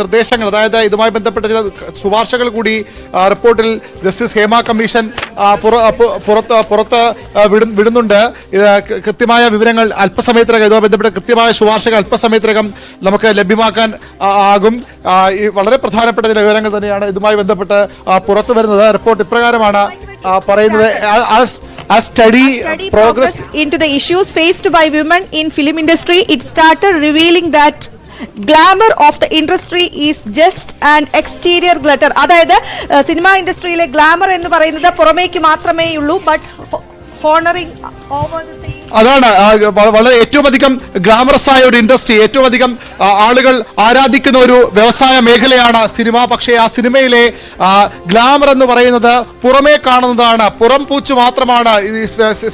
നിർദ്ദേശങ്ങൾ അതായത് ഇതുമായി ബന്ധപ്പെട്ട ചില ശുപാർശകൾ കൂടി റിപ്പോർട്ടിൽ ജസ്റ്റിസ് ഹേമ കമ്മീഷൻ പുറത്ത് പുറത്ത് വിടുന്നുണ്ട്. കൃത്യമായ വിവരങ്ങൾ അല്പസമയത്തിനകം ഇതുമായി ബന്ധപ്പെട്ട കൃത്യമായ ശുപാർശകൾ അല്പസമയത്തിനകം നമുക്ക് ലഭ്യമാക്കാൻ ആകും. ഈ വളരെ പ്രധാനപ്പെട്ട ചില വിവരങ്ങൾ തന്നെയാണ് ഇതുമായി ബന്ധപ്പെട്ട് പുറത്തു വരുന്നത്. റിപ്പോർട്ട് ഇപ്രകാരമാണ് പറയുന്നത്. a study, study progress into the issues faced by women in film industry, it started revealing that glamour of the industry is just and exterior glitter. അതായത് സിനിമ ഇൻഡസ്ട്രിയിലെ ഗ്ലാമർ എന്ന് പറയുന്നത് പുറമേക്ക് മാത്രമേ ഉള്ളൂ but honouring over the same അതാണ് വളരെ ഏറ്റവും അധികം ഗ്ലാമറസ് ആയ ഒരു ഇൻഡസ്ട്രി ഏറ്റവും അധികം ആളുകൾ ആരാധിക്കുന്ന ഒരു വ്യവസായ മേഖലയാണ് സിനിമ. പക്ഷേ ആ സിനിമയിലെ ഗ്ലാമർ എന്ന് പറയുന്നത് പുറമേ കാണുന്നതാണ്. പുറം പൂച്ചു മാത്രമാണ് ഈ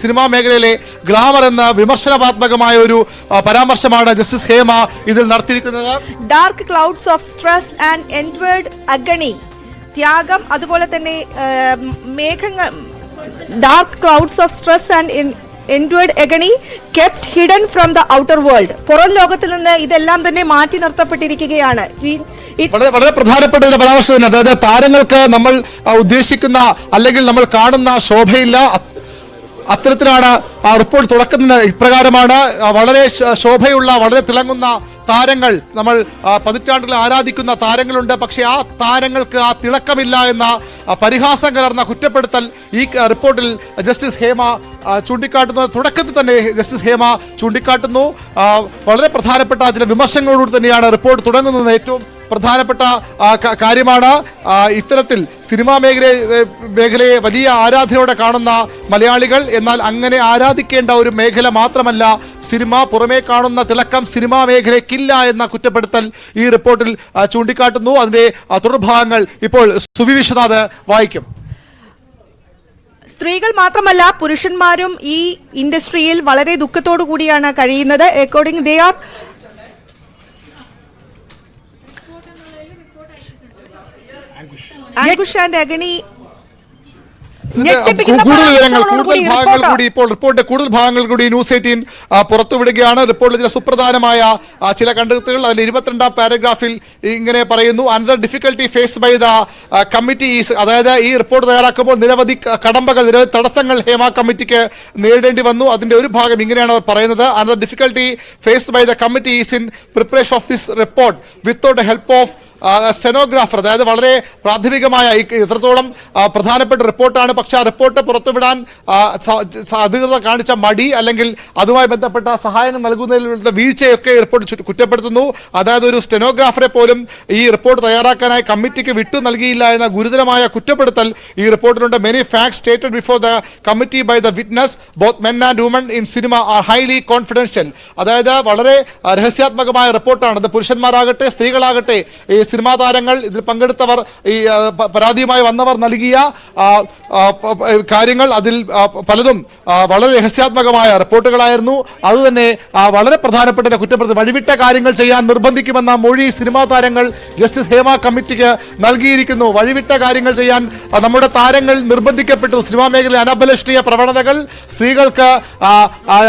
സിനിമാ മേഖലയിലെ ഗ്ലാമർ എന്ന വിമർശനാത്മകമായ ഒരു പരാമർശമാണ് ജസ്റ്റിസ് ഹേമ ഇതിൽ നടത്തിയിരിക്കുന്നത്. Dark clouds of stress and inward agony ത്യാഗം അതുപോലെ തന്നെ ആ, മേഘങ്ങൾ clouds of stress and in inward agony kept hidden from the outer world പുറം ലോകത്തിൽ നിന്ന് ഇതെല്ലാം തന്നെ മാറ്റി നിർത്തപ്പെട്ടിരിക്കുകയാണ്. വളരെ വളരെ പ്രധാനപ്പെട്ട ഒരു പരാമർശം തന്നെ. അതായത് താരങ്ങൾക്ക് നമ്മൾ ഉദ്ദേശിക്കുന്ന അല്ലെങ്കിൽ നമ്മൾ കാണുന്ന ശോഭയില്ല അത്തരത്തിലാണ് ആ റിപ്പോർട്ട് തുടക്കുന്ന ഇപ്രകാരമാണ്. വളരെ ശോഭയുള്ള വളരെ തിളങ്ങുന്ന താരങ്ങൾ നമ്മൾ പതിറ്റാണ്ടിൽ ആരാധിക്കുന്ന താരങ്ങളുണ്ട്. പക്ഷേ ആ താരങ്ങൾക്ക് ആ തിളക്കമില്ല എന്ന പരിഹാസം കലർന്ന കുറ്റപ്പെടുത്തൽ ഈ റിപ്പോർട്ടിൽ ജസ്റ്റിസ് ഹേമ ചൂണ്ടിക്കാട്ടുന്ന. തുടക്കത്തിൽ തന്നെ ജസ്റ്റിസ് ഹേമ ചൂണ്ടിക്കാട്ടുന്നു. വളരെ പ്രധാനപ്പെട്ട ചില വിമർശങ്ങളോടുകൂടി തന്നെയാണ് റിപ്പോർട്ട് തുടങ്ങുന്നത് ഏറ്റവും പ്രധാനപ്പെട്ട കാര്യമാണ്. ഇത്തരത്തിൽ സിനിമാ മേഖല മേഖലയെ വലിയ ആരാധനയോടെ കാണുന്ന മലയാളികൾ എന്നാൽ അങ്ങനെ ആരാധിക്കേണ്ട ഒരു മേഖല മാത്രമല്ല സിനിമ പുറമേ കാണുന്ന തിളക്കം സിനിമാ മേഖലയ്ക്കില്ല എന്ന കുറ്റപ്പെടുത്തൽ ഈ റിപ്പോർട്ടിൽ ചൂണ്ടിക്കാട്ടുന്നു. അതിന്റെ ആ, തുടർഭാഗങ്ങൾ ഇപ്പോൾ സുവി വായിക്കും. സ്ത്രീകൾ മാത്രമല്ല പുരുഷന്മാരും ഈ ഇൻഡസ്ട്രിയിൽ വളരെ ദുഃഖത്തോടു കൂടിയാണ് കഴിയുന്നത്. According they are and agony കൂടുതൽ വിവരങ്ങൾ കൂടുതൽ കൂടി ഭാഗങ്ങൾ. കൂടി ഇപ്പോൾ റിപ്പോർട്ടിന്റെ കൂടുതൽ ഭാഗങ്ങൾ കൂടി ന്യൂസ് എയ്റ്റീൻ പുറത്തുവിടുകയാണ്. റിപ്പോർട്ടിൽ ചില സുപ്രധാനമായ ചില കണ്ടെത്തുകൾ അതിൽ ഇരുപത്തിരണ്ടാം പാരഗ്രാഫിൽ ഇങ്ങനെ പറയുന്നു another difficulty face by the committee അതായത് ഈ റിപ്പോർട്ട് തയ്യാറാക്കുമ്പോൾ നിരവധി കടമ്പകൾ നിരവധി തടസ്സങ്ങൾ ഹേമ കമ്മിറ്റിക്ക് നേരിടേണ്ടി വന്നു. അതിന്റെ ഒരു ഭാഗം ഇങ്ങനെയാണ് അവർ പറയുന്നത്. Another difficulty faced by the committee is in preparation of this report without help of stenographer അതായത് വളരെ പ്രാഥമികമായ ഇത്രത്തോളം പ്രധാനപ്പെട്ട റിപ്പോർട്ടാണ്. പക്ഷേ ആ റിപ്പോർട്ട് പുറത്തുവിടാൻ അധികൃതർ കാണിച്ച മടി അല്ലെങ്കിൽ അതുമായി ബന്ധപ്പെട്ട സഹായം നൽകുന്നതിലുള്ള വീഴ്ചയൊക്കെ റിപ്പോർട്ട് കുറ്റപ്പെടുത്തുന്നു. അതായത് ഒരു സ്റ്റെനോഗ്രാഫറെ പോലും ഈ റിപ്പോർട്ട് തയ്യാറാക്കാനായി കമ്മിറ്റിക്ക് വിട്ടു നൽകിയില്ല എന്ന ഗുരുതരമായ കുറ്റപ്പെടുത്തൽ ഈ റിപ്പോർട്ടിലുണ്ട്. Many facts stated before the committee by the witness both men and women in cinema are highly confidential അതായത് വളരെ രഹസ്യാത്മകമായ റിപ്പോർട്ടാണ്. അത് പുരുഷന്മാരാകട്ടെ സ്ത്രീകളാകട്ടെ ഈ സിനിമാ താരങ്ങൾ ഇതിൽ പങ്കെടുത്തവർ ഈ പരാതിയുമായി വന്നവർ നൽകിയ കാര്യങ്ങൾ അതിൽ പലതും വളരെ രഹസ്യാത്മകമായ റിപ്പോർട്ടുകളായിരുന്നു. അതുതന്നെ വളരെ പ്രധാനപ്പെട്ട കുറ്റപ്പെടുത്തി വഴിവിട്ട കാര്യങ്ങൾ ചെയ്യാൻ നിർബന്ധിക്കുമെന്ന മൊഴി സിനിമാ താരങ്ങൾ ജസ്റ്റിസ് ഹേമ കമ്മിറ്റിക്ക് നൽകിയിരിക്കുന്നു. വഴിവിട്ട കാര്യങ്ങൾ ചെയ്യാൻ നമ്മുടെ താരങ്ങൾ നിർബന്ധിക്കപ്പെട്ടു. സിനിമാ മേഖലയിൽ അനബലഷ്ടീയ പ്രവണതകൾ സ്ത്രീകൾക്ക്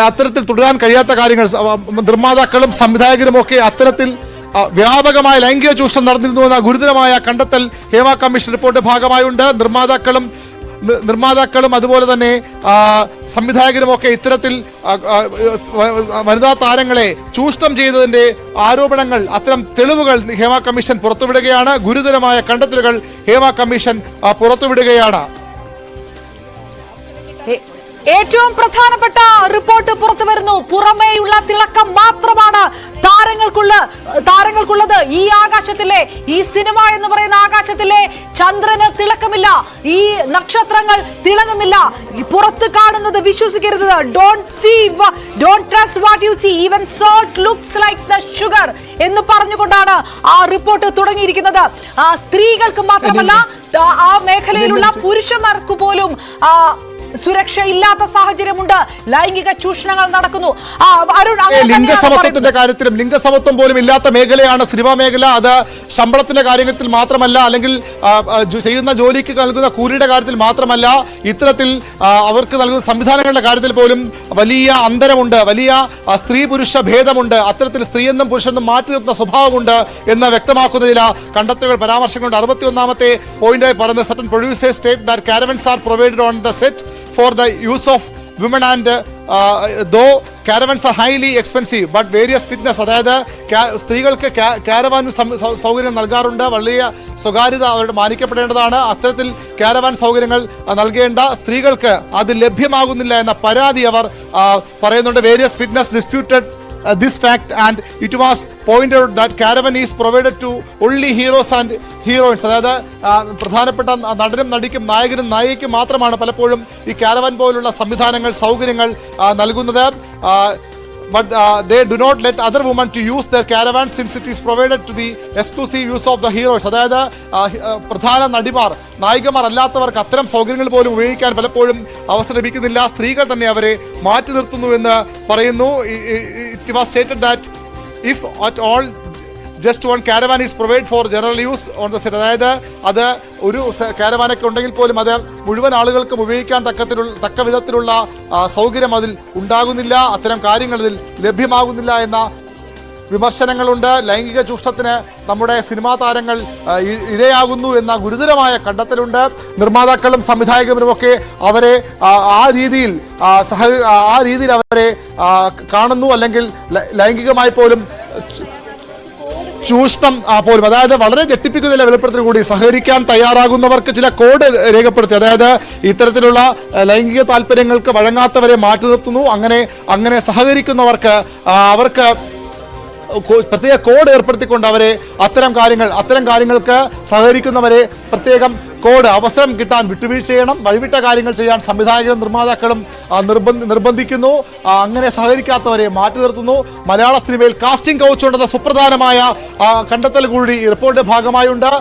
അത്തരത്തിൽ തുടരാൻ കഴിയാത്ത കാര്യങ്ങൾ നിർമ്മാതാക്കളും സംവിധായകരും ഒക്കെ അത്തരത്തിൽ വ്യാപകമായ ലൈംഗിക ചൂഷണം നടന്നിരുന്നു എന്ന ഗുരുതരമായ കണ്ടെത്തൽ ഹേമ കമ്മീഷൻ റിപ്പോർട്ട് ഭാഗമായുണ്ട്. നിർമ്മാതാക്കളും നിർമ്മാതാക്കളും അതുപോലെ തന്നെ സംവിധായകരും ഒക്കെ ഇത്തരത്തിൽ വനിതാ താരങ്ങളെ ചൂഷണം ചെയ്തതിന്റെ ആരോപണങ്ങൾ അത്തരം തെളിവുകൾ ഹേമ കമ്മീഷൻ പുറത്തുവിടുകയാണ്. ഗുരുതരമായ കണ്ടെത്തലുകൾ ഹേമ കമ്മീഷൻ പുറത്തുവിടുകയാണ്. ഏറ്റവും പ്രധാനപ്പെട്ട റിപ്പോർട്ട് പുറത്തു വരുന്നു പുറമേയുള്ള തിളക്കം മാത്രമാണ് താരങ്ങൾക്കുള്ള താരങ്ങൾക്കുള്ളത്. ഈ ആകാശത്തിലെ ഈ സിനിമ എന്ന് പറയുന്ന ആകാശത്തിലെ ചന്ദ്രന് തിളക്കമില്ല. ഈ നക്ഷത്രങ്ങൾ തിളങ്ങുന്നില്ല. പുറത്ത് കാണുന്നത് വിശ്വസിക്കരുത്. Don't see don't trust what you see even salt looks like the sugar എന്ന് പറഞ്ഞുകൊണ്ടാണ് ആ റിപ്പോർട്ട് തുടങ്ങിയിരിക്കുന്നത്. സ്ത്രീകൾക്ക് മാത്രമല്ല ആ- ആ മേഖലയിലുള്ള പുരുഷന്മാർക്ക് പോലും ആ, സുരക്ഷ ഇല്ലാത്ത സാഹചര്യമുണ്ട്. ലൈംഗിക ചൂഷണങ്ങൾ നടക്കുന്നു. ലിംഗസമത്വത്തിന്റെ കാര്യത്തിലും ലിംഗസമത്വം പോലും ഇല്ലാത്ത മേഖലയാണ് സിനിമാ മേഖല. അത് ശമ്പളത്തിന്റെ കാര്യത്തിൽ മാത്രമല്ല അല്ലെങ്കിൽ ചെയ്യുന്ന ജോലിക്ക് നൽകുന്ന കൂലിയുടെ കാര്യത്തിൽ മാത്രമല്ല ഇത്തരത്തിൽ അവർക്ക് നൽകുന്ന സംവിധാനങ്ങളുടെ കാര്യത്തിൽ പോലും വലിയ അന്തരമുണ്ട്. വലിയ സ്ത്രീ പുരുഷ ഭേദമുണ്ട്. അത്തരത്തിൽ സ്ത്രീയെന്നും പുരുഷനെന്നും മാറ്റി നിർത്തുന്ന സ്വഭാവമുണ്ട് എന്ന് വ്യക്തമാക്കുന്ന ചില കണ്ടെത്തലുകൾ പരാമർശങ്ങളുണ്ട്. അറുപത്തി ഒന്നാമത്തെ പോയിന്റായി പറയുന്നത് certain producers state that caravans are provided on the set for the use of women and though caravans are highly expensive but various fitness അതായത് സ്ത്രീകൾക്ക് കാരവാൻ സൗകര്യം നൽകാറുണ്ട്. വലിയ സ്വകാര്യത അവരുടെ മാനിക്കപ്പെടേണ്ടതാണ്. അത്തരത്തിൽ കാരവാൻ സൗകര്യങ്ങൾ നൽകേണ്ട സ്ത്രീകൾക്ക് അത് ലഭ്യമാകുന്നില്ല എന്ന പരാതി അവർ പറയുന്നുണ്ട്. Various fitness disputed this fact and it was pointed out that caravan is provided to only heroes and heroines അതായത് പ്രധാനപ്പെട്ട നടനും നടിക്കും നായകനും നായികയ്ക്കും മാത്രമാണ് പലപ്പോഴും ഈ കാരവൻ പോലുള്ള സംവിധാനങ്ങൾ സൗകര്യങ്ങൾ നൽകുന്നത്. But they do not let other woman to use their caravan since it is provided to the exclusive use of the heroes അതായത് ആ, ഹി- ആ, പ്രധാന നടിമാർ നായികമാർ അല്ലാത്തവർക്ക് അത്തരം സൗകര്യങ്ങൾ പോലും ഉപയോഗിക്കാൻ പലപ്പോഴും അവസരം ലഭിക്കുന്നില്ല സ്ത്രീകൾ തന്നെ അവരെ മാറ്റി നിർത്തുന്നു എന്ന് പറയുന്നു. It was stated that if at all just one caravan is provide for general use on the set അതായത് അത് ഒരു കാരവാനൊക്കെ ഉണ്ടെങ്കിൽ പോലും അത് മുഴുവൻ ആളുകൾക്കും ഉപയോഗിക്കാൻ തക്കത്തിലുള്ള തക്ക വിധത്തിലുള്ള സൗകര്യം അതിൽ ഉണ്ടാകുന്നില്ല അത്തരം കാര്യങ്ങൾ ഇതിൽ ലഭ്യമാകുന്നില്ല എന്ന വിമർശനങ്ങളുണ്ട്. ലൈംഗിക ചൂഷണത്തിന് നമ്മുടെ സിനിമാ താരങ്ങൾ ഇരയാകുന്നു എന്ന ഗുരുതരമായ കണ്ടെത്തലുണ്ട്. നിർമ്മാതാക്കളും സംവിധായകരുമൊക്കെ അവരെ ആ, രീതിയിൽ സഹ ആ രീതിയിൽ അവരെ കാണുന്നു. അല്ലെങ്കിൽ ലൈംഗികമായി പോലും ചൂഷണം പോലും അതായത് വളരെ ഞെട്ടിപ്പിക്കുന്ന വെളിപ്പെടുത്തൽ കൂടി സഹകരിക്കാൻ തയ്യാറാകുന്നവർക്ക് ചില കോഡ് രേഖപ്പെടുത്തി. അതായത് ഇത്തരത്തിലുള്ള ലൈംഗിക താല്പര്യങ്ങൾക്ക് വഴങ്ങാത്തവരെ മാറ്റി നിർത്തുന്നു. അങ്ങനെ അങ്ങനെ സഹകരിക്കുന്നവർക്ക് അവർക്ക് പ്രത്യേക കോഡ് ഏർപ്പെടുത്തിക്കൊണ്ട് അവരെ അത്തരം കാര്യങ്ങൾ അത്തരം കാര്യങ്ങൾക്ക് സഹകരിക്കുന്നവരെ പ്രത്യേകം കോഡ് അവസരം കിട്ടാൻ വിട്ടുവീഴ്ച ചെയ്യണം വഴിവിട്ട കാര്യങ്ങൾ ചെയ്യാൻ സംവിധായകരും നിർമ്മാതാക്കളും നിർബന്ധി നിർബന്ധിക്കുന്നു. അങ്ങനെ സഹകരിക്കാത്തവരെ മാറ്റി നിർത്തുന്നു. മലയാള സിനിമയിൽ കാസ്റ്റിംഗ് കൗച്ച് ഉണ്ടെന്ന സുപ്രധാനമായ കണ്ടെത്തൽ കൂടി റിപ്പോർട്ടിന്റെ ഭാഗമായുണ്ട്.